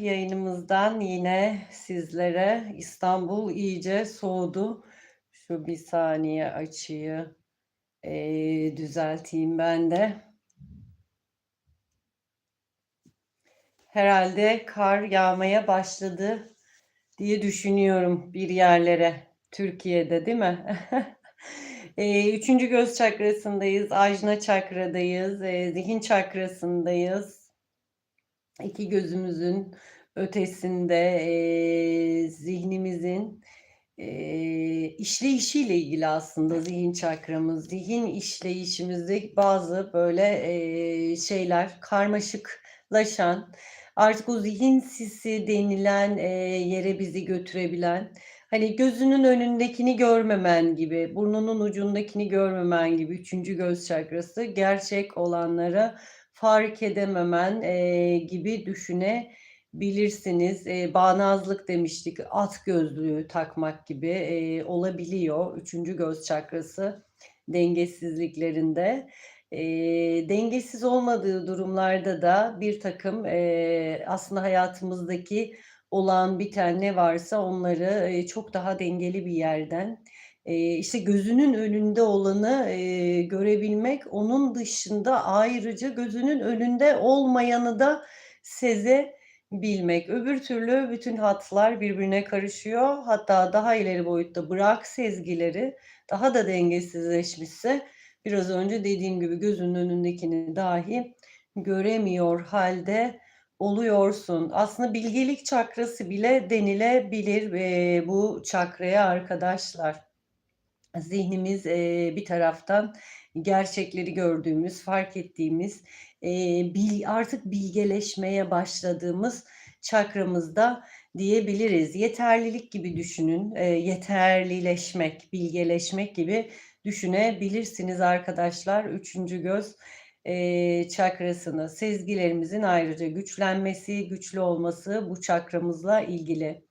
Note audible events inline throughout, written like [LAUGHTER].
yayınımızdan yine sizlere İstanbul iyice soğudu. Şu bir saniye açıyı, eee, düzelteyim ben de. Herhalde kar yağmaya başladı diye düşünüyorum bir yerlere. Türkiye'de, değil mi? [LAUGHS] Eee, 3. göz çakrasındayız, ajna çakradayız, eee, zihin çakrasındayız. 2 gözümüzün ötesinde, eee, zihnimizin, eee, işleyişiyle ilgili aslında zihin çakramız. Zihin işleyişimizde bazı böyle, eee, şeyler karmaşıklaşan, artık o zihin sisi denilen, eee, yere bizi götürebilen, hani, gözünün önündekini görmemen gibi, burnunun ucundakini görmemen gibi 3. göz çakrası, gerçek olanları fark edememen, eee, gibi düşünebilirsiniz. Eee, bağnazlık demiştik, at gözlüğü takmak gibi, eee, olabiliyor 3. göz çakrası dengesizliklerinde. Eee, dengesiz olmadığı durumlarda da birtakım, eee, aslında hayatımızdaki olan biten ne varsa onları, eee, çok daha dengeli bir yerden, eee, işte, gözünün önünde olanı, görebilmek, onun dışında ayrıca gözünün önünde olmayanı da sezebilmek. Öbür türlü bütün hatlar birbirine karışıyor. Hatta daha ileri boyutta bırak sezgileri, daha da dengesizleşmişse biraz önce dediğim gibi gözünün önündekini dahi göremiyor hâlde oluyorsun. Aslında bilgelik çakrası bile denilebilir, eee, bu çakraya arkadaşlar. Zihnimiz, eee, bir taraftan gerçekleri gördüğümüz, fark ettiğimiz, eee, bil artık bilgeleşmeye başladığımız çakramızda diyebiliriz. Yeterlilik gibi düşünün, eee, yeterlileşmek, bilgeleşmek gibi düşünebilirsiniz arkadaşlar 3. göz, eee, çakrasını. Sezgilerimizin ayrıca güçlenmesi, güçlü olması bu çakramızla ilgili.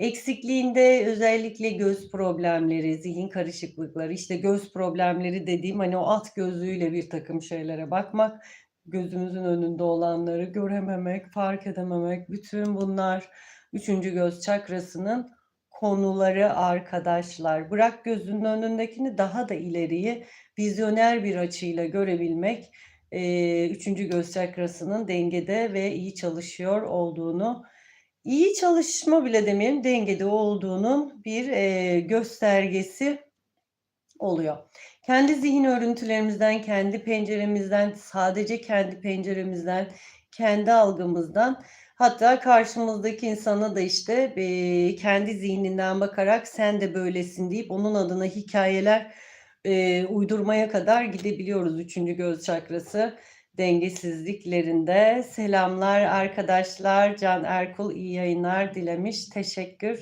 Eksikliğinde özellikle göz problemleri, zihin karışıklıkları, işte, göz problemleri dediğim, hani, o at gözlüğüyle birtakım şeylere bakmak, gözümüzün önünde olanları görememek, fark edememek, bütün bunlar 3. göz çakrasının konuları arkadaşlar. Bırak gözünün önündekini, daha da ileriyi vizyoner bir açıyla görebilmek, 3. göz çakrasının dengede ve iyi çalışıyor olduğunu, iyi çalışma bile demeyelim, dengede olduğunun bir, eee, göstergesi oluyor. Kendi zihin örüntülerimizden, kendi penceremizden, sadece kendi penceremizden, kendi algımızdan, hatta karşımızdaki insana da, işte, eee, kendi zihninden bakarak "Sen de böylesin." deyip onun adına hikâyeler, eee, uydurmaya kadar gidebiliyoruz 3. göz çakrası dengesizliklerinde. Selamlar arkadaşlar. Can Erkul iyi yayınlar dilemiş. Teşekkür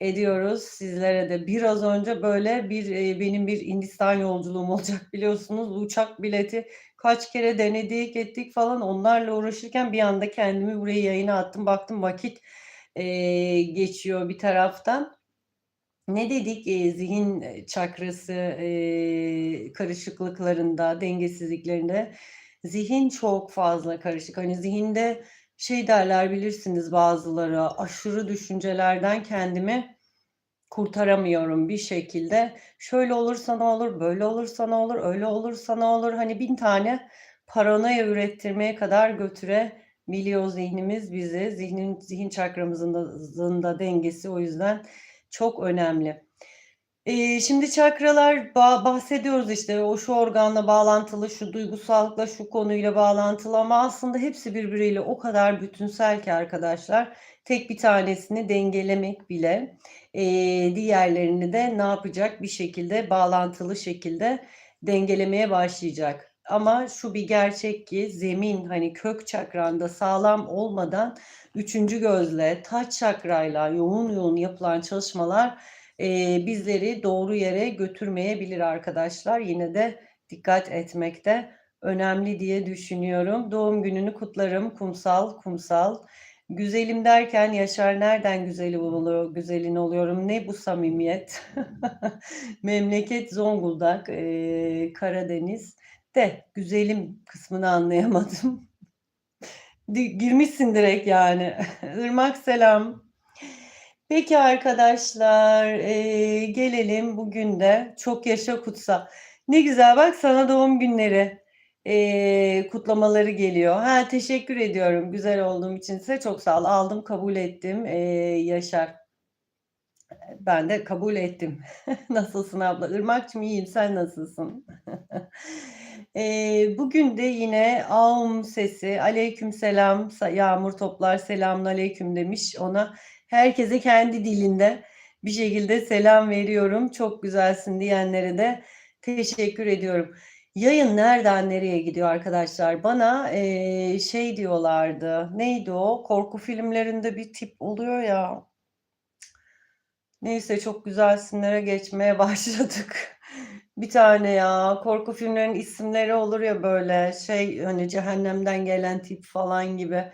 ediyoruz sizlere de. Biraz önce, böyle, bir, eee, benim bir Hindistan yolculuğum olacak [LAUGHS] biliyorsunuz. Uçak bileti kaç kere denedik, ettik falan. Onlarla uğraşırken bir anda kendimi buraya yayına attım. Baktım vakit, eee, geçiyor bir taraftan. Ne dedik? Eee, zihin, çakrası, eee, karışıklıklarında, dengesizliklerinde zihin çok fazla karışık. Hani, zihinde şey derler bilirsiniz bazıları, aşırı düşüncelerden kendimi kurtaramıyorum bir şekilde. Şöyle olursa ne olur, böyle olursa ne olur, öyle olursa ne olur? Hani, 1000 tane paranoya ürettirmeye kadar götürebiliyor zihnimiz bizi. Zihnin zihin çakramızın da zın da dengesi o yüzden çok önemli. Eee, şimdi çakralar ba bahsediyoruz, işte, o şu organla bağlantılı, şu duygusallıkla, şu konuyla bağlantılı ama aslında hepsi birbiriyle o kadar bütünsel ki arkadaşlar, tek bir tanesini dengelemek bile, eee, diğerlerini de ne yapacak? Bir şekilde, bağlantılı şekilde dengelemeye başlayacak. Ama şu bir gerçek ki zemin, hani, kök çakranda sağlam olmadan 3. gözle, taç çakrayla yoğun yoğun yapılan çalışmalar, eee, bizleri doğru yere götürmeyebilir arkadaşlar. Yine de dikkat etmekte önemli diye düşünüyorum. Doğum gününü kutlarım Kumsal, Kumsal. Güzelim derken Yaşar nereden güzeli oluyor güzelin oluyorum? Ne bu samimiyet? [LAUGHS] Memleket Zonguldak, eee, Karadeniz de güzelim kısmını anlayamadım. [LAUGHS] Girmişsin direkt yani. [LAUGHS] Irmak selam. Peki arkadaşlar, eee, gelelim bugün de çok yaşa kutsa. Ne güzel bak sana doğum günleri, eee, kutlamaları geliyor. Ha, teşekkür ediyorum güzel olduğum için size. Çok sağ ol. Aldım, kabul ettim, eee, Yaşar. Ben de kabul ettim. [LAUGHS] Nasılsın abla? Irmak'cığım iyiyim, sen nasılsın? [LAUGHS] Eee, bugün de yine Aum sesi, aleykümselam, sa yağmur toplar selamünaleyküm demiş ona. Herkese kendi dilinde bir şekilde selam veriyorum. Çok güzelsin diyenlere de teşekkür ediyorum. Yayın nereden nereye gidiyor arkadaşlar? Bana, eee, şey diyorlardı, neydi o? Korku filmlerinde bir tip oluyor ya. Neyse çok güzelsinlere geçmeye [LAUGHS] başladık. Bir tane ya, korku filmlerinin isimleri olur ya böyle şey, hani, cehennemden gelen tip falan gibi.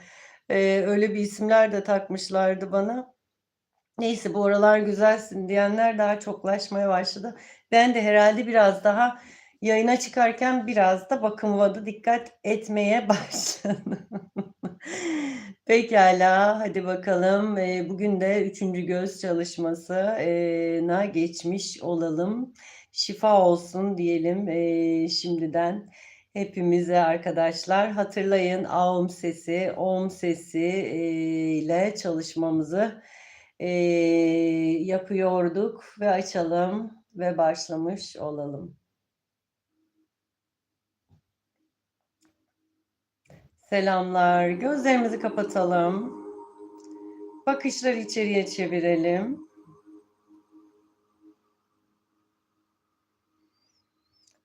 Eee, öyle bir isimler de takmışlardı bana. Neyse bu aralar güzelsin diyenler daha çoklaşmaya başladı. Ben de herhâlde biraz daha yayına çıkarken biraz da bakımıma da dikkat etmeye [LAUGHS] başladım. Pekâlâ, hadi bakalım. Bugün de 3'üncü göz çalışması eee, na geçmiş olalım. Şifa olsun diyelim, şimdiden hepimize arkadaşlar. Hatırlayın Aum sesi, Om sesi, ile çalışmamızı, yapıyorduk ve açalım ve başlamış olalım. Selamlar. Gözlerimizi kapatalım. Bakışları içeriye çevirelim.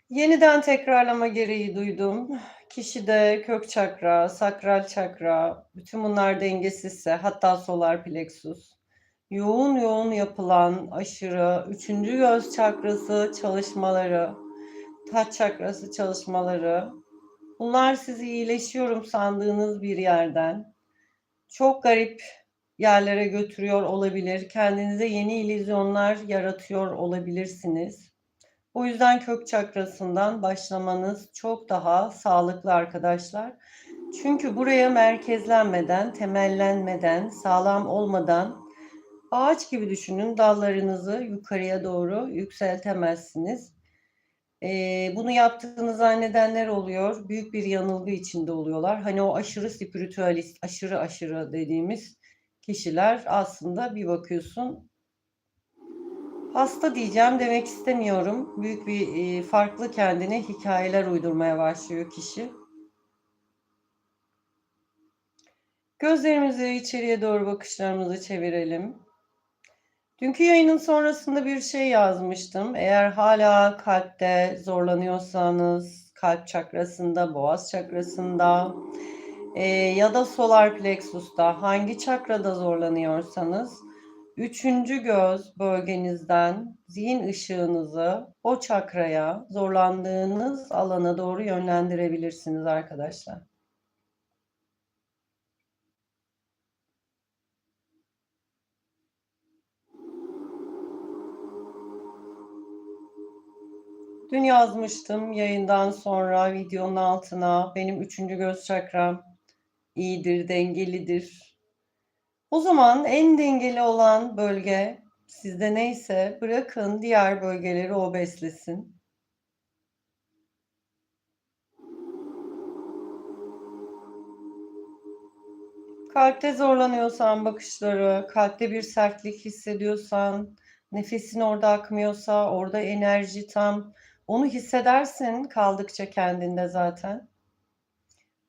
Yeniden tekrarlama gereği duydum. Kişide kök çakra, sakral çakra, bütün bunlar dengesizse hatta solar plexus, yoğun yoğun yapılan aşırı 3'üncü göz çakrası çalışmaları, taç çakrası çalışmaları, bunlar sizi iyileşiyorum sandığınız bir yerden çok garip yerlere götürüyor olabilir. Kendinize yeni illüzyonlar yaratıyor olabilirsiniz. O yüzden kök çakrasından başlamanız çok daha sağlıklı arkadaşlar. Çünkü buraya merkezlenmeden, temellenmeden, sağlam olmadan ağaç gibi düşünün dallarınızı yukarıya doğru yükseltemezsiniz. Eee, bunu yaptığını zannedenler oluyor. Büyük bir yanılgı içinde oluyorlar. Hani o aşırı spiritüalist, aşırı aşırı dediğimiz kişiler aslında bir bakıyorsun hasta diyeceğim demek istemiyorum. Büyük bir, eee, farklı kendine hikâyeler uydurmaya başlıyor kişi. Gözlerimizi içeriye doğru bakışlarımızı çevirelim. Dünkü yayının sonrasında bir şey yazmıştım. Eğer hâlâ kalpte zorlanıyorsanız, kalp çakrasında, boğaz çakrasında, eee, ya da solar plexus'ta hangi çakrada zorlanıyorsanız 3'üncü göz bölgenizden zihin ışığınızı o çakraya, zorlandığınız alana doğru yönlendirebilirsiniz arkadaşlar. Dün yazmıştım yayından sonra videonun altına, benim 3'üncü göz çakram iyidir, dengelidir. O zaman en dengeli olan bölge sizde neyse bırakın diğer bölgeleri o beslesin. Kalpte zorlanıyorsan bakışları, kalpte bir sertlik hissediyorsan, nefesin orada akmıyorsa, orada enerji tam, onu hissedersin kaldıkça kendinde zaten.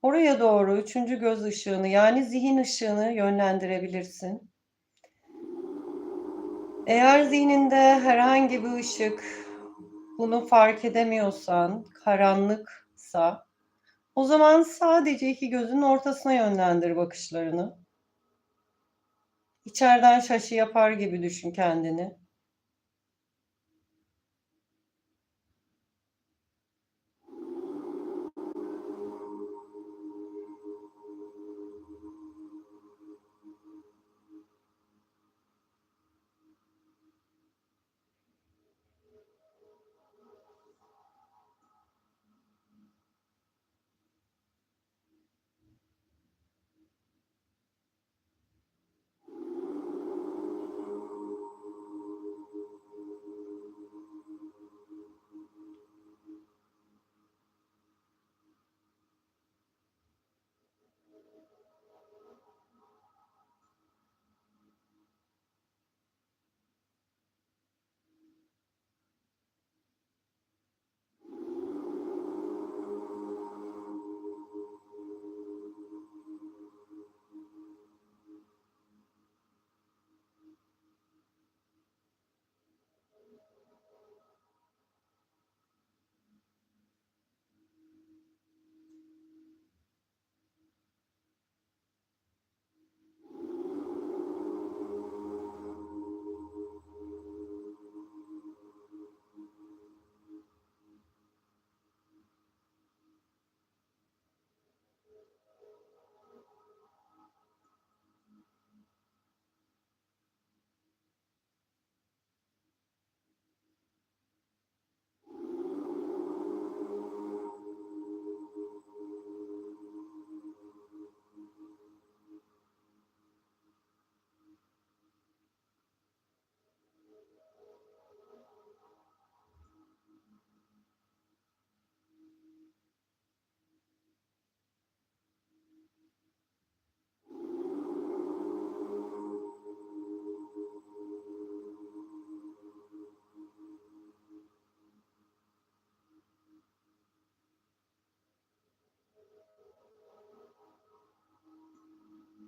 Oraya doğru 3'üncü göz ışığını yani zihin ışığını yönlendirebilirsin. Eğer zihninde herhangi bir ışık, bunu fark edemiyorsan, karanlıksa, o zaman sadece 2 gözünün ortasına yönlendir bakışlarını. İçeriden şaşı yapar gibi düşün kendini.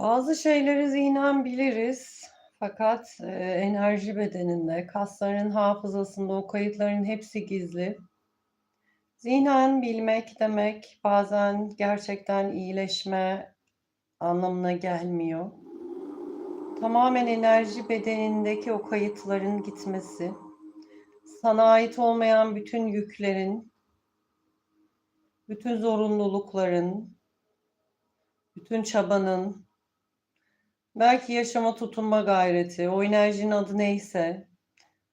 Bazı şeyleri zihnen biliriz fakat, eee, enerji bedeninde, kasların hafızasında o kayıtların hepsi gizli. Zihnen bilmek demek bazen gerçekten iyileşme anlamına gelmiyor. Tamamen enerji bedenindeki o kayıtların gitmesi, sana ait olmayan bütün yüklerin, bütün zorunlulukların, bütün çabanın, belki yaşama tutunma gayreti, o enerjinin adı neyse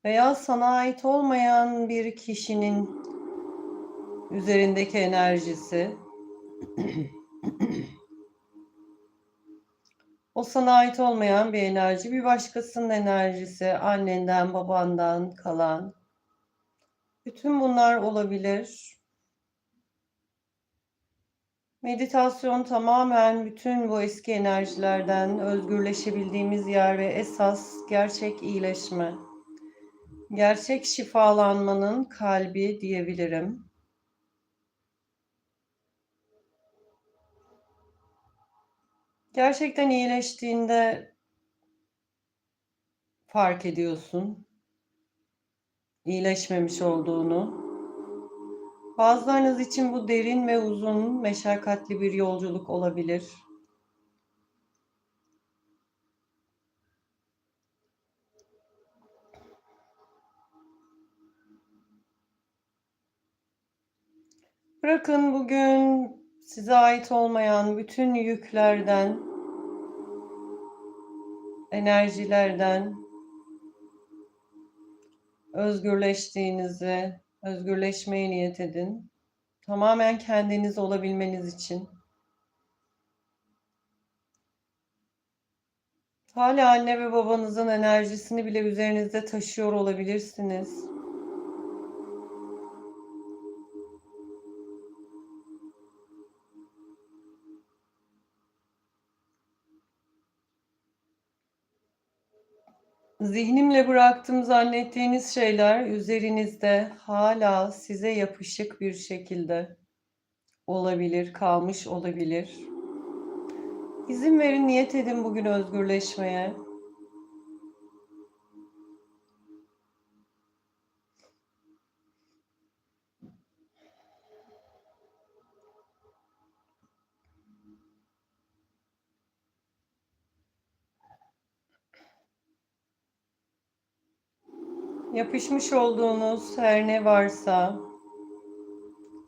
veya sana ait olmayan bir kişinin üzerindeki enerjisi o sana ait olmayan bir enerji, bir başkasının enerjisi, annenden, babandan kalan. Bütün bunlar olabilir. Meditasyon tamamen bütün bu eski enerjilerden özgürleşebildiğimiz yer ve esas gerçek iyileşme. Gerçek şifalanmanın kalbi diyebilirim. Gerçekten iyileştiğinde fark ediyorsun iyileşmemiş olduğunu. Bazılarınız için bu derin ve uzun, meşakkatli bir yolculuk olabilir. Bırakın bugün size ait olmayan bütün yüklerden, enerjilerden özgürleştiğinizi, özgürleşmeye niyet edin. Tamamen kendiniz olabilmeniz için. Hala anne ve babanızın enerjisini bile üzerinizde taşıyor olabilirsiniz. Zihnimle bıraktım zannettiğiniz şeyler üzerinizde hala size yapışık bir şekilde olabilir, kalmış olabilir. İzin verin, niyet edin bugün özgürleşmeye. Yapışmış olduğunuz her ne varsa,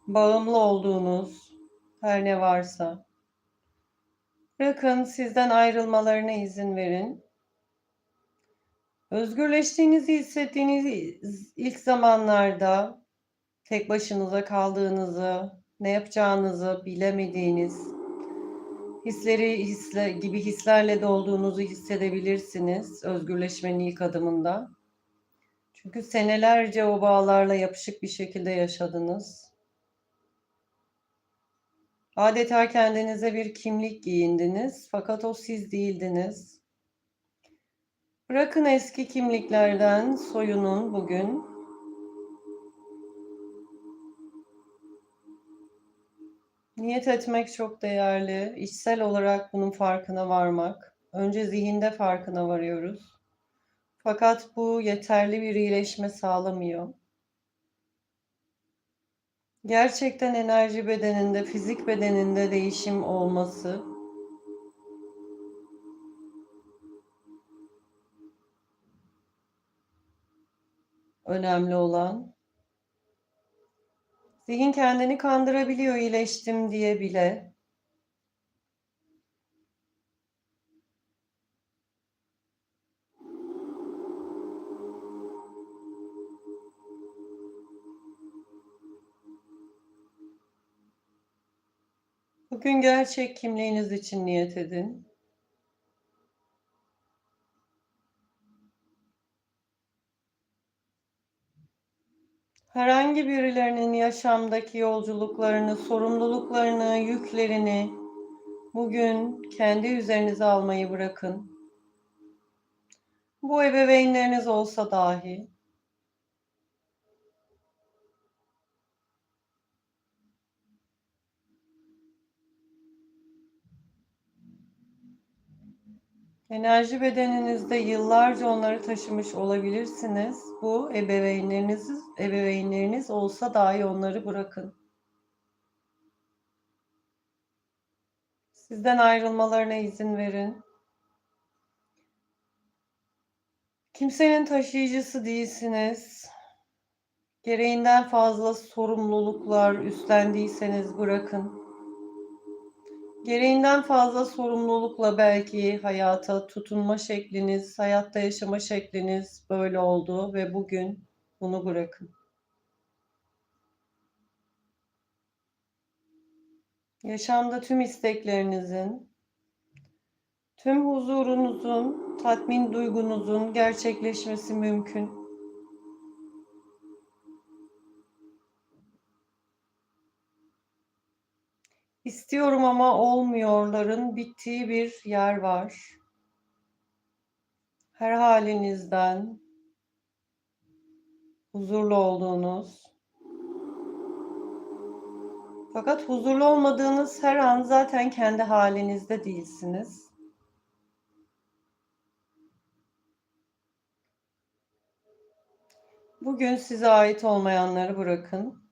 bağımlı olduğunuz her ne varsa, bırakın sizden ayrılmalarına izin verin. Özgürleştiğinizi hissettiğiniz ilk zamanlarda tek başınıza kaldığınızı, ne yapacağınızı bilemediğiniz, hisleri hisle, gibi hislerle dolduğunuzu hissedebilirsiniz özgürleşmenin ilk adımında. Çünkü senelerce o bağlarla yapışık bir şekilde yaşadınız. Adeta kendinize bir kimlik giyindiniz fakat o siz değildiniz. Bırakın eski kimliklerden soyunun bugün. Niyet etmek çok değerli. İçsel olarak bunun farkına varmak. Önce zihinde farkına varıyoruz. Fakat bu yeterli bir iyileşme sağlamıyor. Gerçekten enerji bedeninde, fizik bedeninde değişim olması önemli olan. Zihin kendini kandırabiliyor iyileştim diye bile. Bugün gerçek kimliğiniz için niyet edin. Herhangi birilerinin yaşamdaki yolculuklarını, sorumluluklarını, yüklerini bugün kendi üzerinize almayı bırakın. Bu ebeveynleriniz olsa dahi Enerji bedeninizde yıllarca onları taşımış olabilirsiniz. Bu ebeveynleriniz, ebeveynleriniz olsa dahi onları bırakın. Sizden ayrılmalarına izin verin. Kimsenin taşıyıcısı değilsiniz. Gereğinden fazla sorumluluklar üstlendiyseniz bırakın. Gereğinden fazla sorumlulukla belki hayata tutunma şekliniz, hayatta yaşama şekliniz böyle oldu ve bugün bunu bırakın. Yaşamda tüm isteklerinizin, tüm huzurunuzun, tatmin duygunuzun gerçekleşmesi mümkün. İstiyorum ama olmuyorların bittiği bir yer var. Her halinizden huzurlu olduğunuz fakat huzurlu olmadığınız her an zaten kendi halinizde değilsiniz. Bugün size ait olmayanları bırakın.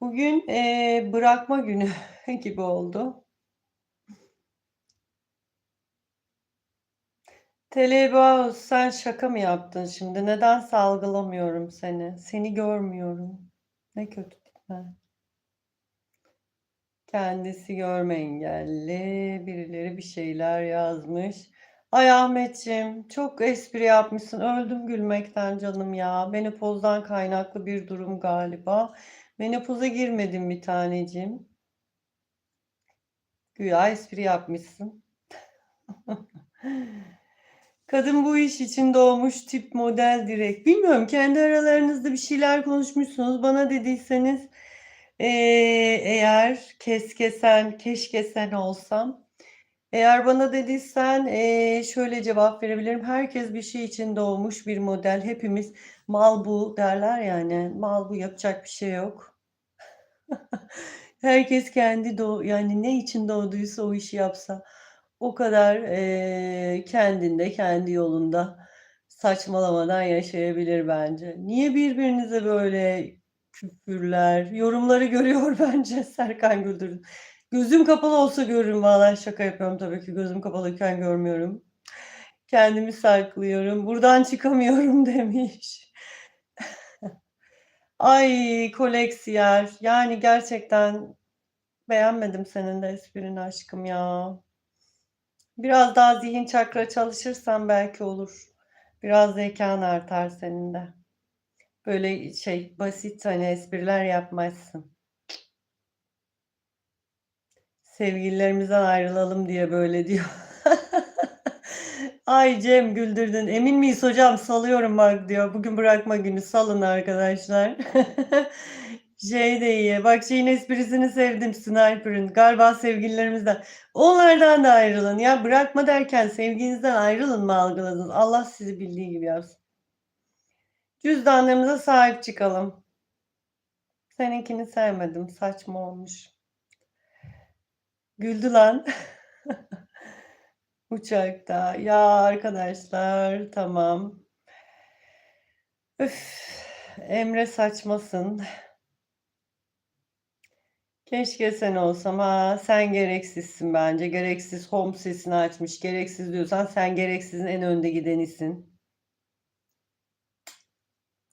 Bugün, eee, bırakma günü [LAUGHS] gibi oldu. Telebaus sen şaka mı yaptın şimdi? Neden salgılamıyorum seni? Seni görmüyorum. Ne kötü mi? Kendisi görme engelli. Birileri bir şeyler yazmış. Ay Ahmetciğim çok espri yapmışsın. Öldüm gülmekten canım ya. Menopozdan kaynaklı bir durum galiba. Menopoza girmedim bir taneciğim. Güya espri yapmışsın. [LAUGHS] Kadın bu iş için doğmuş tip model direkt. Bilmiyorum kendi aralarınızda bir şeyler konuşmuşsunuz. Bana dediyseniz ee, eğer keşke sen, keşke sen olsam. Eğer bana dediysen ee, şöyle cevap verebilirim. Herkes bir şey için doğmuş bir model. Hepimiz mal bu derler yani. Mal bu yapacak bir şey yok. [LAUGHS] Herkes kendi doğ yani ne için doğduysa o işi yapsa o kadar ee, kendinde, kendi yolunda saçmalamadan yaşayabilir bence. Niye birbirinize böyle küfürler, yorumları görüyor [LAUGHS] bence Serkan Güldür'ün. Gözüm kapalı olsa görürüm vallahi şaka yapıyorum tabii ki gözüm kapalıyken görmüyorum. Kendimi saklıyorum. Buradan çıkamıyorum [LAUGHS] demiş. Ay koleksiyer. Yani gerçekten beğenmedim senin de esprini aşkım ya. Biraz daha zihin çakra çalışırsan belki olur. Biraz zekan artar senin de. Böyle şey basit hani espriler yapmazsın. Sevgililerimizden ayrılalım diye böyle diyor. [LAUGHS] Ay Cem güldürdün. Emin miyiz hocam? Salıyorum bak diyor. Bugün bırakma günü salın arkadaşlar. [LAUGHS] şey de iyi. Bak şeyin esprisini sevdim Sniper'ın. Galiba sevgililerimizden. Onlardan da ayrılın. Ya bırakma derken sevginizden ayrılın mı algıladınız? Allah sizi bildiği gibi yapsın. Cüzdanlarımıza sahip çıkalım. Seninkini sevmedim. Saçma olmuş. Güldü lan. [LAUGHS] Uçakta. Ya arkadaşlar tamam. Üf, Emre saçmasın. Keşke sen olsam. Ha, sen gereksizsin bence. Gereksiz home sesini açmış. Gereksiz diyorsan sen gereksizin en önde gidenisin.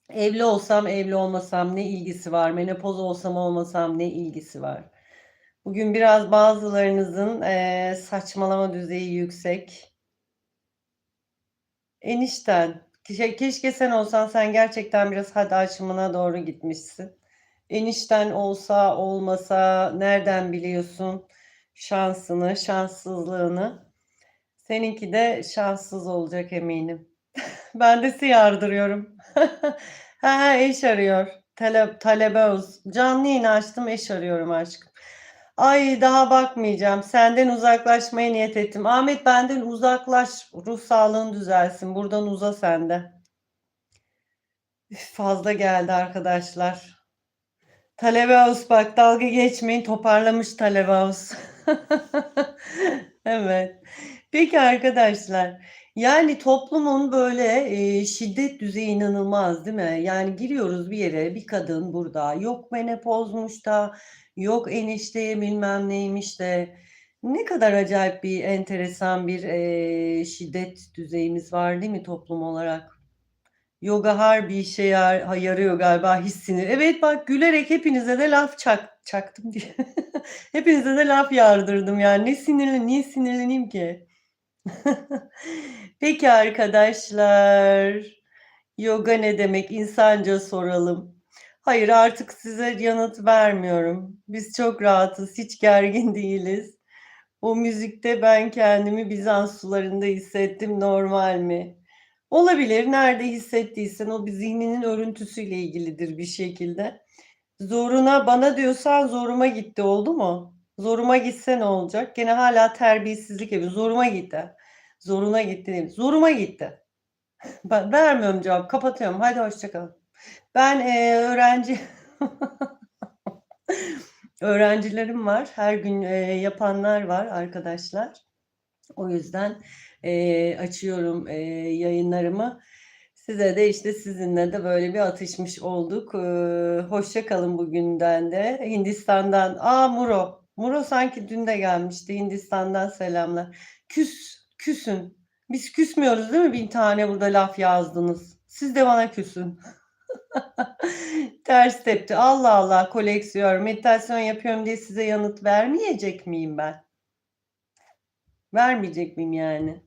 Evli olsam, evli olmasam ne ilgisi var? Menopoz olsam olmasam ne ilgisi var? Bugün biraz bazılarınızın eee, saçmalama düzeyi yüksek. Enişten, keşe- keşke sen olsan sen gerçekten biraz hadi aşımına doğru gitmişsin. Enişten olsa olmasa nereden biliyorsun şansını, şanssızlığını? Seninki de şanssız olacak eminim. [LAUGHS] Ben de sizi yardırıyorum. [LAUGHS] Ha ha eş arıyor. Tale, talebe olsun. Canlı yayın açtım eş arıyorum aşkım. Ay daha bakmayacağım. Senden uzaklaşmaya niyet ettim. Ahmet benden uzaklaş. Ruh sağlığın düzelsin. Buradan uza sende. Fazla geldi arkadaşlar. Talebe bak dalga geçmeyin toparlamış Talebe. [LAUGHS] Evet. Peki arkadaşlar, yani toplumun böyle, eee, şiddet düzeyi inanılmaz değil mi? Yani giriyoruz bir yere, bir kadın burada, yok menopozmuş da, yok enişteye bilmem neymiş de. Ne kadar acayip bir, enteresan bir, eee, şiddet düzeyimiz var değil mi toplum olarak? Yoga harbi işe yar yarıyor galiba hiç sinir Evet bak gülerek hepinize de laf çak çaktım diye. [LAUGHS] Hepinize de laf yağdırdım yani. Ne sinirli niye sinirleneyim ki? [LAUGHS] Peki arkadaşlar, yoga ne demek? İnsanca soralım. Hayır, artık size yanıt vermiyorum. Biz çok rahatız, hiç gergin değiliz. O müzikte ben kendimi Bizans sularında hissettim, normal mi? Olabilir, nerede hissettiysen o bir zihninin örüntüsüyle ilgilidir bir şekilde. Zoruna, bana diyorsan zoruma gitti, oldu mu? Zoruma gitse ne olacak? Gene hâlâ terbiyesizlik yapıyor. Zoruma gitti. Zoruna gitti zoruma gitti. Ben vermiyorum cevap, kapatıyorum. Haydi hoşça kalın. Ben, eee, öğrenci [LAUGHS] öğrencilerim var. Her gün, eee, yapanlar var arkadaşlar. O yüzden, eee, açıyorum, eee, yayınlarımı. Size de, işte, sizinle de böyle bir atışmış olduk. Iıı, hoşça kalın bugünden de. Hindistan'dan A, Muro. Muro sanki dün de gelmişti. Hindistan'dan selamlar. Küs, küsün. Biz küsmüyoruz değil mi? 1000 tane burada laf yazdınız. Siz de bana küsün. [LAUGHS] [LAUGHS] Ters tepti. Allah Allah, koleksiyon. Meditasyon yapıyorum diye size yanıt vermeyecek miyim ben? Vermeyecek miyim yani?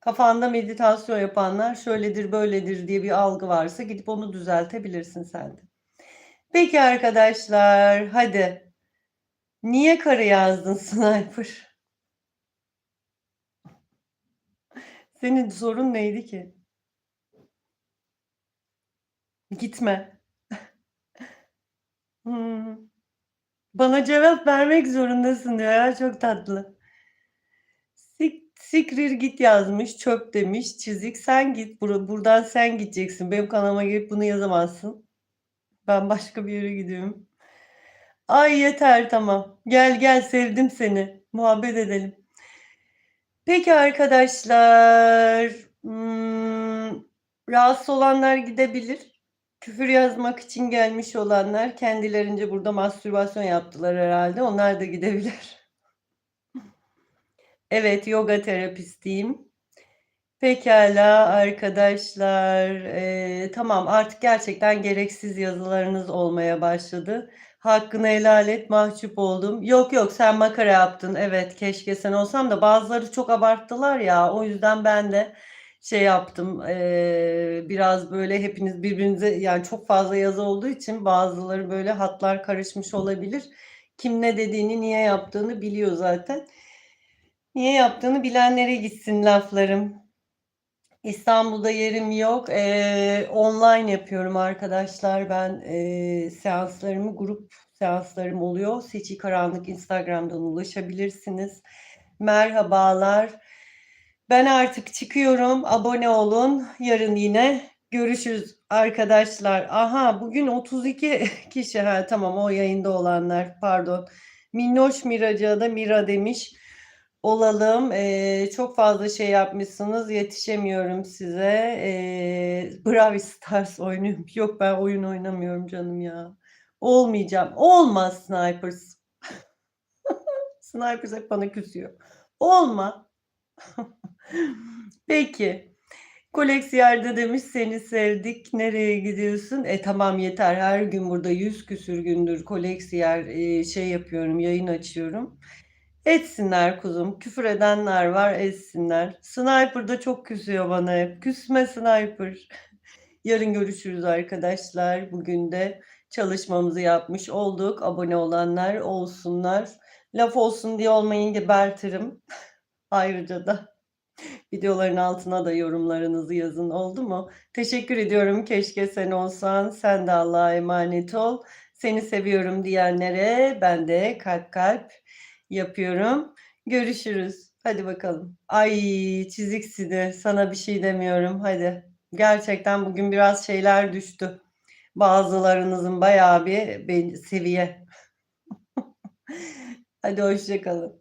Kafanda meditasyon yapanlar şöyledir, böyledir diye bir algı varsa gidip onu düzeltebilirsin sen de. Peki arkadaşlar, hadi. Niye karı yazdın Sniper? [LAUGHS] Senin sorun neydi ki? Gitme. Hımm. [LAUGHS] Bana cevap vermek zorundasın diyor ya, çok tatlı. Sik sikrir git yazmış, çöp demiş, çizik sen git, bura buradan sen gideceksin. Benim kanalıma gelip bunu yazamazsın. Ben başka bir yere gidiyorum. Ay yeter, tamam. Gel, gel, sevdim seni. Muhabbet edelim. Peki arkadaşlar, ımm, rahatsız olanlar gidebilir. Küfür yazmak için gelmiş olanlar kendilerince burada mastürbasyon yaptılar herhâlde. Onlar da gidebilir. [LAUGHS] Evet, yoga terapistiyim. Pekâlâ arkadaşlar, eee, tamam artık gerçekten gereksiz yazılarınız olmaya başladı. Hakkını helal et, mahcup oldum. Yok, yok, sen makara yaptın. Evet, keşke sen olsam da bazıları çok abarttılar ya, o yüzden ben de şey yaptım, eee, biraz böyle hepiniz birbirinize yani çok fazla yazı olduğu için bazıları böyle hatlar karışmış olabilir. Kim ne dediğini, niye yaptığını biliyor zaten. Niye yaptığını bilenlere gitsin laflarım. İstanbul'da yerim yok. Eee, online yapıyorum arkadaşlar ben, eee, seanslarımı. Grup seanslarım oluyor. Seçi Karanlık Instagram'dan ulaşabilirsiniz. Merhabalar. Ben artık çıkıyorum. Abone olun. Yarın yine görüşürüz arkadaşlar. Aha, bugün 32 [LAUGHS] kişi. Ha, tamam o yayında olanlar, pardon. Minnoş Miracığa da Mira demiş. Olalım. Eee, çok fazla şey yapmışsınız, yetişemiyorum size. Eee, Brawl Stars oynuyorum. [LAUGHS] Yok ben oyun oynamıyorum canım ya. Olmayacağım. Olma Snipers. [LAUGHS] Snipers hep bana küsüyor. Olma. Peki. Koleksiyer de demiş seni sevdik, nereye gidiyorsun? E tamam yeter her gün burada 100 küsür gündür koleksiyer, eee, şey yapıyorum, yayın açıyorum. Etsinler kuzum, küfür edenler var, etsinler. Sniper da çok küsüyor bana hep. Küsme Sniper. Yarın görüşürüz arkadaşlar. Bugün de çalışmamızı yapmış olduk. Abone olanlar olsunlar. Laf olsun diye olmayın gebertirim. [LAUGHS] Ayrıca da videoların altına da yorumlarınızı yazın, oldu mu? Teşekkür ediyorum. Keşke sen olsan. Sen de Allah'a emanet ol. Seni seviyorum diyenlere ben de kalp kalp yapıyorum. Görüşürüz. Hadi bakalım. Ay çiziksidi. Sana bir şey demiyorum. Hadi. Gerçekten bugün biraz şeyler düştü. Bazılarınızın bayağı bir seviye. [LAUGHS] Hadi hoşça kalın.